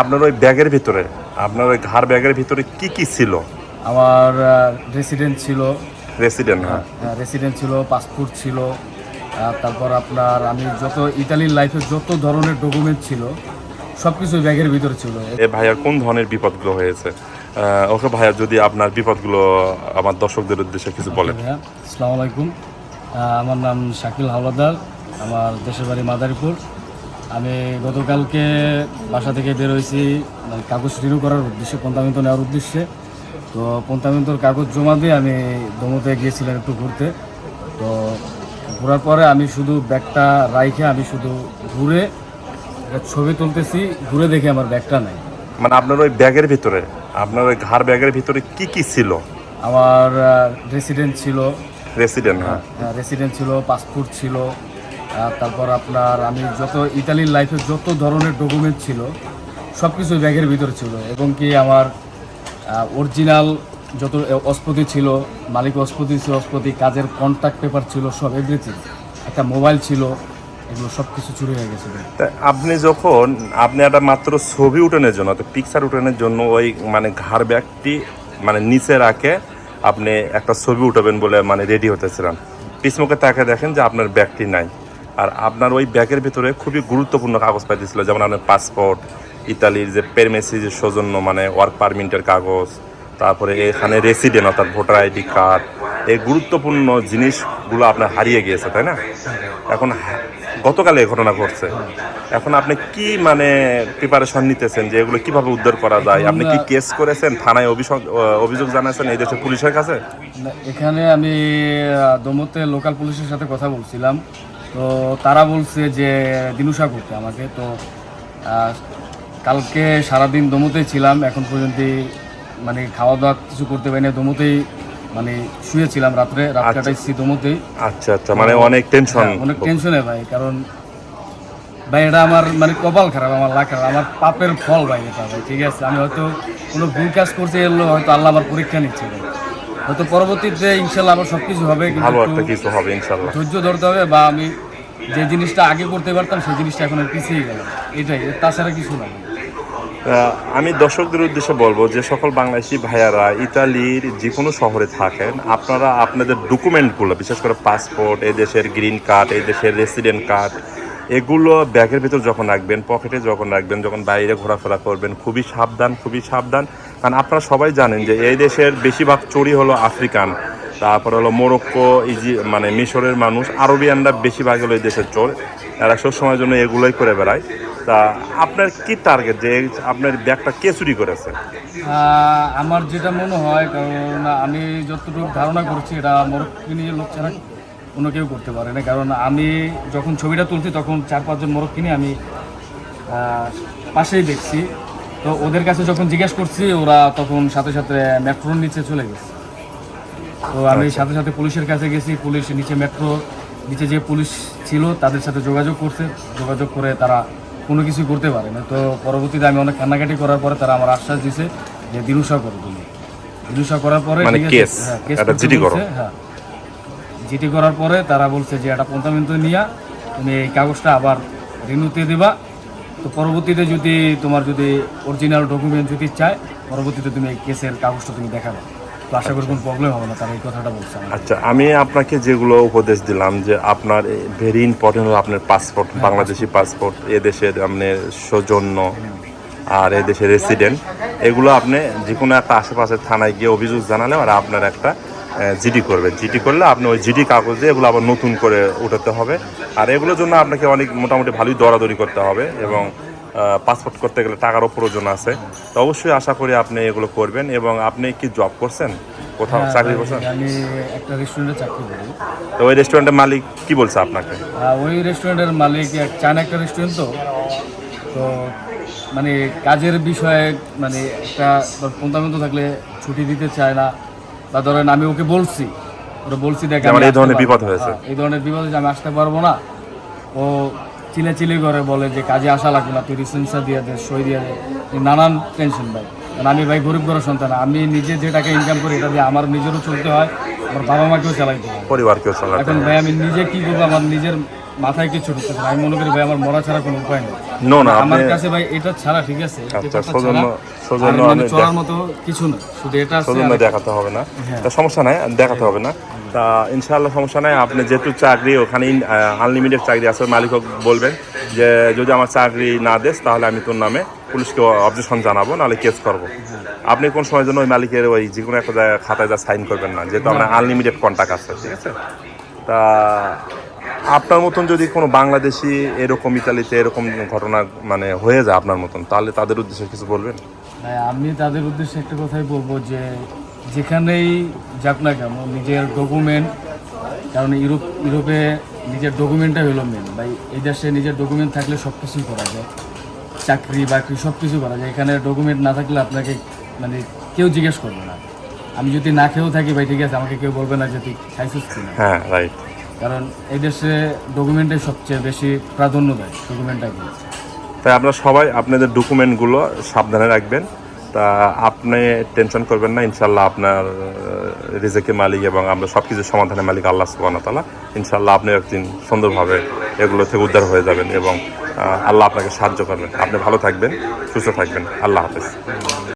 আপনার ওই ব্যাগের ভিতরে আপনার ওই ঘাড় ব্যাগের ভিতরে কি কি ছিল? আমার রেসিডেন্ট ছিল। রেসিডেন্ট হ্যাঁ। রেসিডেন্ট ছিল পাসপোর্ট ছিল তারপর আপনার আমি যত ইতালির লাইফে যত ধরনের ডকুমেন্ট ছিল সব কিছু ব্যাগের ভিতরে ছিল। এ ভাইয়ার কোন ধরনের বিপদগুলো হয়েছে? ওকে ভাইয়া যদি আপনার বিপদগুলো আমার দর্শকদের উদ্দেশ্যে কিছু বলেন। আসসালামু আলাইকুম। আমার নাম শাকিল হাওলাদার আমার দেশের বাড়ি মাদারীপুর। আমি গতকালকে বাসা থেকে বের হয়েছি মানে কাগজ রিনিউ করার উদ্দেশ্যে পন্থামিন্ত নেওয়ার উদ্দেশ্যে। তো পন্থামিন্তর কাগজ জমা দিয়ে আমি দমতে গিয়েছিলাম একটু ঘুরতে। তো ঘোরার পরে আমি শুধু ব্যাগটা রাইখে আমি শুধু ঘুরে ছবি তুলতেছি ঘুরে দেখে আমার ব্যাগটা নাই। মানে আপনার ওই ব্যাগের ভিতরে আপনার ওই ঘাড় ব্যাগের ভিতরে কি কি ছিল? আমার রেসিডেন্ট ছিল। রেসিডেন্ট হ্যাঁ। রেসিডেন্ট ছিল পাসপোর্ট ছিল। তারপর আপনার আমি যত ইতালির লাইফে যত ধরনের ডকুমেন্ট ছিল সব কিছু ব্যাগের ভিতরে ছিল এবং কি আমার অরিজিনাল যত অস্পতি ছিল, মালিক অস্পতি ছিল অস্পতি কাজের কন্ট্যাক্ট পেপার ছিল, সব এভরিথিং একটা মোবাইল ছিল, এগুলো সব কিছু চুরি হয়ে গেছিল তা আপনি যখন, আপনি একটা মাত্র ছবি উঠানোর জন্য তো পিকচার উঠানোর জন্য ওই মানে ঘাড় ব্যাগটি মানে নিচে রাখে, আপনি একটা ছবি উঠাবেন বলে মানে রেডি হতেছিলেন। পিসমুখে তাকে দেখেন যে আপনার ব্যাগটি নাই। আর আপনার ওই ব্যাগের ভিতরে খুবই গুরুত্বপূর্ণ কাগজ পাইতেছিল যেমন আপনার পাসপোর্ট ইতালির যে পেরমেসি যে সৌজন্য মানে ওয়ার্ক পারমিটের কাগজ তারপরে এখানে রেসিডেন্ট অর্থাৎ ভোটার আইডি কার্ড এই গুরুত্বপূর্ণ জিনিসগুলো আপনার হারিয়ে গিয়েছে তাই না? এখন গতকালে এই ঘটনা ঘটছে। এখন আপনি কি মানে প্রিপারেশন নিতেছেন যে এগুলো কীভাবে উদ্ধার করা যায়? আপনি কি কেস করেছেন? থানায় অভিযোগ অভিযোগ জানাচ্ছেন এই দেশের পুলিশের কাছে? এখানে আমি দমতে লোকাল পুলিশের সাথে কথা বলছিলাম। তো তারা বলছে যে দিনুষা করতে আমাকে। তো কালকে সারাদিন দমতেই ছিলাম এখন পর্যন্ত মানে খাওয়া দাওয়া কিছু করতে পারিনি দমুতেই মানে শুয়েছিলাম রাত্রে রাত আচ্ছা। কাটাইছি দমতেই। আচ্ছা আচ্ছা মানে অনেক টেনশন হ্যাঁ, অনেক টেনশনে ভাই কারণ ভাই এটা আমার মানে কপাল খারাপ আমার লাখ খারাপ আমার পাপের ফল ভাই এটা ভাই ঠিক আছে? আমি হয়তো কোনো ভুল কাজ করতে এলো হয়তো আল্লাহ আমার পরীক্ষা নিচ্ছে ভাই। হয়তো পরবর্তীতে ইনশাল্লাহ আমার সব কিছু হবে ভালো একটা কিছু হবে ইনশাল্লাহ। ধৈর্য ধরতে হবে বা আমি যে জিনিসটা আগে করতে পারতাম সেই জিনিসটা এখন আর পিছিয়ে গেল। এটাই তাছাড়া কিছু না আমি দর্শকদের উদ্দেশ্যে বলব যে সকল বাংলাদেশি ভাইয়ারা ইতালির যে কোনো শহরে থাকেন আপনারা আপনাদের ডকুমেন্টগুলো বিশেষ করে পাসপোর্ট এই দেশের গ্রিন কার্ড এই দেশের রেসিডেন্ট কার্ড এগুলো ব্যাগের ভিতর যখন রাখবেন, পকেটে যখন রাখবেন, যখন বাইরে ঘোরাফেরা করবেন, খুবই সাবধান খুবই সাবধান। কারণ আপনারা সবাই জানেন যে এই দেশের বেশিরভাগ চুরি হলো আফ্রিকান, তারপর হলো মোরক্কো, ইজি মানে মিশরের মানুষ, আরবিয়ানরা বেশিরভাগ হলো এই দেশের চোর। এরা সবসময়ের জন্য এগুলোই করে বেড়ায়। তা আপনার কি টার্গেট যে আপনার ব্যাগটা কে চুরি করেছে? আমার যেটা মনে হয়, কারণ আমি যতটুকু ধারণা করছি এটা মরক্কিনি লোক ছাড়া কোনো কেউ করতে পারে না। কারণ আমি যখন ছবিটা তুলছি তখন চার পাঁচজন মরক্কিনি আমি পাশেই দেখছি। তো ওদের কাছে যখন জিজ্ঞেস করছি ওরা তখন সাথে সাথে মেট্রোর নিচে চলে গেছে। তো আমি সাথে সাথে পুলিশের কাছে গেছি। পুলিশ নিচে মেট্রো নিচে যে পুলিশ ছিল তাদের সাথে যোগাযোগ করছে। যোগাযোগ করে তারা কোনো কিছু করতে পারে না। তো পরবর্তীতে আমি অনেক কান্নাকাটি করার পরে তারা আমার আশ্বাস দিছে যে দিনুসা করো তুমি। দিনুসা করার পরে মানে ঠিক আছে, হ্যাঁ, হ্যাঁ জিটি করার পরে তারা বলছে যে এটা পন্থামিন্ত নিয়া তুমি এই কাগজটা আবার রিনুতে দিবা। তো পরবর্তীতে যদি তোমার যদি অরিজিনাল ডকুমেন্ট যদি চায় পরবর্তীতে তুমি এই কেসের কাগজটা তুমি দেখাবে। তো আশা করি কোনো প্রবলেম হবে না তারা এই কথাটা বলছে আচ্ছা আমি আপনাকে যেগুলো উপদেশ দিলাম যে আপনার ভেরি ইম্পর্টেন্ট হলো আপনার পাসপোর্ট বাংলাদেশি পাসপোর্ট এ দেশের আপনার সৌজন্য আর এই দেশের রেসিডেন্ট এগুলো আপনি যে কোনো একটা আশেপাশের থানায় গিয়ে অভিযোগ জানালে আর আপনার একটা জিডি করবেন জিডি করলে আপনি ওই জিডি কাগজে এগুলো আবার নতুন করে উঠাতে হবে। আর এগুলোর জন্য আপনাকে অনেক মোটামুটি ভালোই দরাদরি করতে হবে এবং পাসপোর্ট করতে গেলে টাকারও প্রয়োজন আছে। তো অবশ্যই আশা করি আপনি এগুলো করবেন এবং আপনি কি জব করছেন? কোথাও হ্যাঁ, চাকরি করছেন? আমি একটা রেস্টুরেন্টে চাকরি করি। তো ওই রেস্টুরেন্টের মালিক কি বলছে আপনাকে? ওই রেস্টুরেন্টের মালিক চায়না একটা রেস্টুরেন্ট তো। তো মানে কাজের বিষয়ে মানে একটা পন্থামিন্ত থাকলে ছুটি দিতে চায় না। বা ধরেন আমি ওকে বলছি ওরা বলছি দেখ আমার এই ধরনের বিপদ হয়েছে। হ্যাঁ, এই ধরনের বিপদ হয়েছে আমি আসতে পারব না। ও চিলে চিলি করে বলে যে কাজে আসা লাগবে না তুই রিসেন্সা দিয়ে দে সই দিয়ে দে। নানান টেনশন ভাই। কারণ আমি ভাই গরিব ঘরের সন্তান আমি নিজে যে টাকা ইনকাম করি এটা দিয়ে আমার নিজেরও চলতে হয় আমার বাবা মাকেও চালাইতে হবে পরিবারকেও চালাতে এখন ভাই আমি নিজে কি করব? আমার নিজের মাথায় কিছু ঢুকতেছে আমি মনে করি ভাই আমার মরা ছাড়া কোনো উপায় নেই। নো না আমার কাছে ভাই এটা ছাড়া ঠিক আছে? আচ্ছা সৌজন্য মানে আমি চলার মতো কিছু না। শুধু এটা আছে সৌজন্য দেখাতে হবে না। হ্যাঁ। তা সমস্যা নাই দেখাতে হবে না। তা ইনশাআল্লাহ সমস্যা নাই। আপনি যেহেতু চাকরি ওখানে আনলিমিটেড চাকরি আছে মালিক বলবেন যে যদি আমার চাকরি না দেস তাহলে আমি তোর নামে পুলিশকে অবজেকশন জানাব নাহলে কেস করব। আপনি কোন সময়ের জন্য ওই মালিকের ওই যে কোনো একটা খাতায় যা সাইন করবেন না যেহেতু আপনার আনলিমিটেড কন্ট্যাক্ট আছে ঠিক আছে? তা আপনার মতন যদি কোনো বাংলাদেশি এরকম ইতালিতে এরকম ঘটনা মানে হয়ে যায় আপনার মতন তাহলে তাদের উদ্দেশ্যে কিছু বলবেন? আমি তাদের উদ্দেশ্যে একটা কথাই বলব যে যেখানেই যাক না কেন নিজের ডকুমেন্ট কারণ ইউরোপ ইউরোপে নিজের ডকুমেন্টটাই হলো মেন ভাই এই দেশে নিজের ডকুমেন্ট থাকলে সব কিছুই করা যায়। চাকরি বাকরি সব কিছু করা যায়। এখানে ডকুমেন্ট না থাকলে আপনাকে মানে কেউ জিজ্ঞেস করবে না। আমি যদি না খেয়েও থাকি ভাই ঠিক আছে আমাকে কেউ বলবে না যে তুই খাইছিস কিনা। হ্যাঁ রাইট কারণ এই দেশে ডকুমেন্টে সবচেয়ে বেশি প্রাধান্য দেয় ডকুমেন্টটাকে তাই আপনারা সবাই আপনাদের ডকুমেন্টগুলো সাবধানে রাখবেন। তা আপনি টেনশন করবেন না, ইনশাল্লাহ আপনার রিজেকে মালিক এবং আমরা সব কিছু সমাধানের মালিক আল্লাহ সুবাহ তালা ইনশাল্লাহ আপনি একদিন সুন্দরভাবে এগুলো থেকে উদ্ধার হয়ে যাবেন এবং আল্লাহ আপনাকে সাহায্য করবেন। আপনি ভালো থাকবেন, সুস্থ থাকবেন। আল্লাহ হাফেজ।